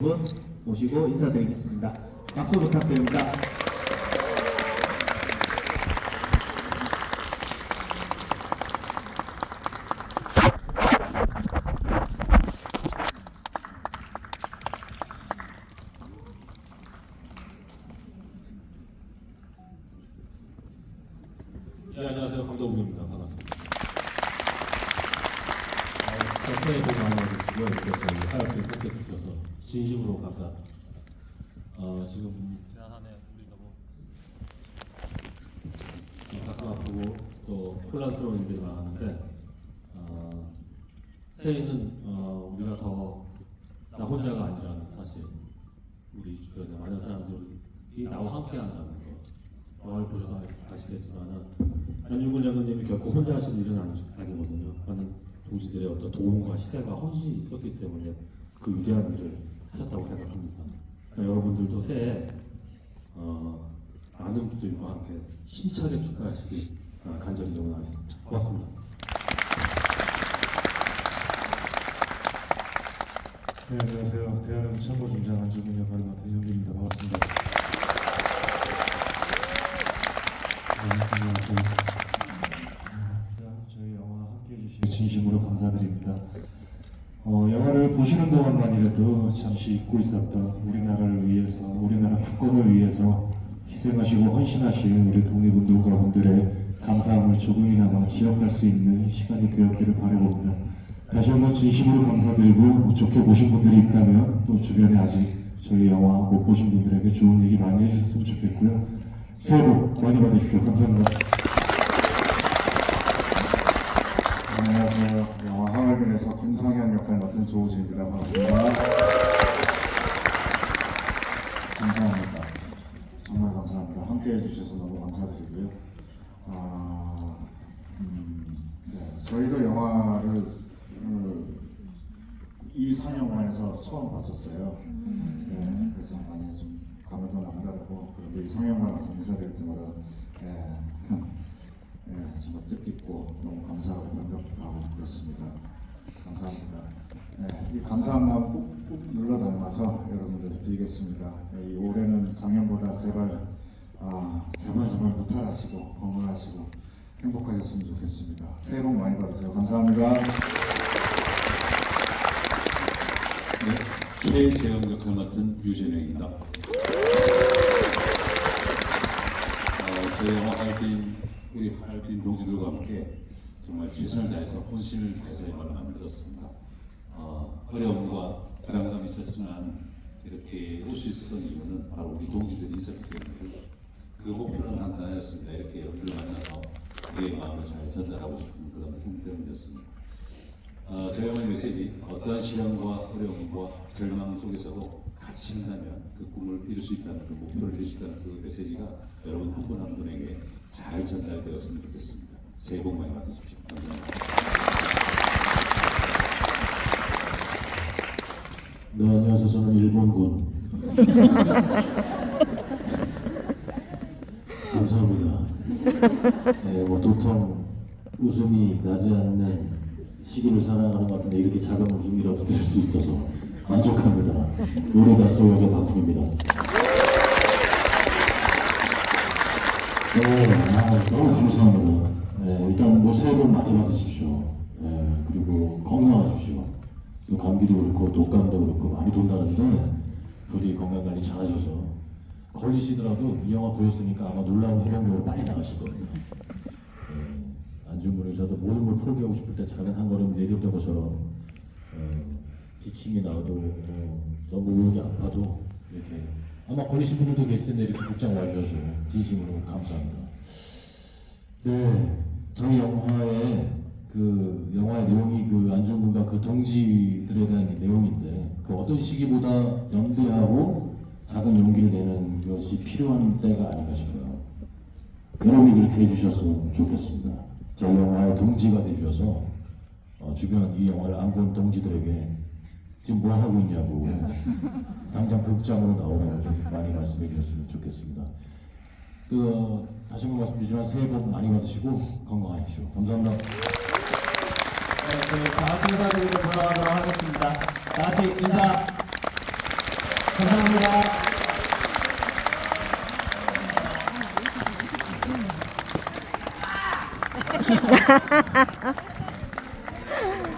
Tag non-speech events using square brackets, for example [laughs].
분 모시고 인사드리겠습니다. 박수 부탁드립니다. 네, 안녕하세요. 강동욱입니다. 반갑습니다. 어, 새해 복 많이 받으시고요. 이렇게 저희 하얗게 선택해 주셔서 진심으로 감사합니다. 어, 지금 지난한해 우리 너무 어, 가슴 아프고 또 혼란스러운 일들이 많았는데 어, 새해는 어, 우리가 더 나 혼자가 아니라는 사실 우리 주변에 많은 사람들이 나와 함께 한다는 거 영화를 보셔서 아시겠지만 은 안중근 장군님이 결코 혼자 하신 일은 아니, 아니거든요. 많은 동지들의 어떤 도움과 희생과 헌신이 있었기 때문에 그 위대한 일을 하셨다고 생각합니다. 그러니까 여러분들도 새해 어, 많은 분들과 함께 힘차게 축하하시길 어, 간절히 응원하겠습니다. 고맙습니다. 네, 안녕하세요. 대한민국 참모중장 안주근 역할을 맡은 현기입니다. 반갑습니다. 네, 안녕하세요. 네, 저희 영화 함께 해 주신 진심으로 감사드립니다. 어, 영화를 보시는 동안만이라도 잠시 잊고 있었던 우리나라를 위해서, 우리나라 국권을 위해서 희생하시고 헌신하신 우리 독립운동가 분들의 감사함을 조금이나마 기억할 수 있는 시간이 되었기를 바라봅니다. 다시 한번 진심으로 감사드리고 좋게 보신 분들이 있다면 또 주변에 아직 저희 영화 못 보신 분들에게 좋은 얘기 많이 해주셨으면 좋겠고요. 새해 복 많이 받으십시오. 감사합니다. 안녕하세요. 영화 하얼빈에서 김상현 역할 맡은 조우진입니다. 반갑습니다. 감사합니다. 정말 감사합니다. 함께 해주셔서 너무 감사드리고요. 아, 음, 네, 저희도 영화를 음, 이 상영관에서 처음 봤었어요. 네, 그래서 많이 좀 감회도 남다르고 그런데 이 상영관 와서 인사드릴 때마다 예, 예, 정말 뜻깊고 너무 감사하고 반갑기도 하고 그렇습니다. 감사합니다. 예, 이 감사한 마음 꾹꾹 눌러 담아서 여러분들 빌겠습니다. 예, 이 올해는 작년보다 제발 아, 제발 제발 무탈하시고 건강하시고 행복하셨으면 좋겠습니다. 새해 복 많이 받으세요. 감사합니다. 네, 최재형 역할 맡은 유재명입니다. 어, 저희 영화 할빈 우리 할빈 동지들과 함께 정말 최선을 다해서 혼신을 다해서 영화를 만들었습니다. 어, 어려움과 불안감이 있었지만 이렇게 올 수 있었던 이유는 바로 우리 동지들이 있었기 때문에 그 목표는 한 하나였습니다. 이렇게 여러분들 만나서 우리의 마음을 잘 전달하고 싶은 그런 힘 때문이었습니다. 어, 저희 영화의 메시지 어떠한 시련과 어려움과 절망 속에서도 같이 한다면 그 꿈을 이룰 수 있다는 그 목표를 이룰 수 있다는 그 메시지가 여러분 한 분한 분에게 잘 전달되었으면 좋겠습니다. 새해 복 많이 받으십시오. 감사합니다. 네, 안녕하세요. 저는 일본군. [laughs] 감사합니다. 네, 뭐 도통 웃음이 나지 않는 시기를 살아가는 것 같은데 이렇게 작은 웃음이라도 될수 있어서 만족합니다. 노래다 소역의 바꿈입니다. 네, 아, 너무 감사합니다. 네, 일단 뭐 새해 복 많이 받으십시오. 네, 그리고 건강하십시오. 또 감기도 그렇고 독감도 그렇고 많이 돈다는데 부디 건강 관리 잘하셔서 걸리시더라도 이 영화 보셨으니까 아마 놀라운 해병경으로 많이 나가실 겁니다. 네, 의사도 모든 걸 포기하고 싶을 때 작은 한 걸음 내디뎠던 것처럼 어, 기침이 나도 어, 너무 목이 아파도 이렇게 아마 걸리신 분들도 계실 텐데 이렇게 극장 와주셔서 진심으로 감사합니다. 네, 저희 영화의 그 영화의 내용이 그 안중근과 그 동지들에 대한 내용인데 그 어떤 시기보다 연대하고 작은 용기를 내는 것이 필요한 때가 아닌가 싶어요. 여러분이 그렇게 해주셨으면 좋겠습니다. 저희 영화의 동지가 돼주셔서 어, 주변 이 영화를 안 본 동지들에게 지금 뭐 하고 있냐고 당장 극장으로 나오라고 좀 많이 말씀해 주셨으면 좋겠습니다. 그 어, 다시 한번 말씀드리지만 새해 복 많이 받으시고 건강하십시오. 감사합니다. 네, 저희 다 같이 인사드리고 돌아가도록 하겠습니다. 다 같이 인사. 감사합니다. [laughs]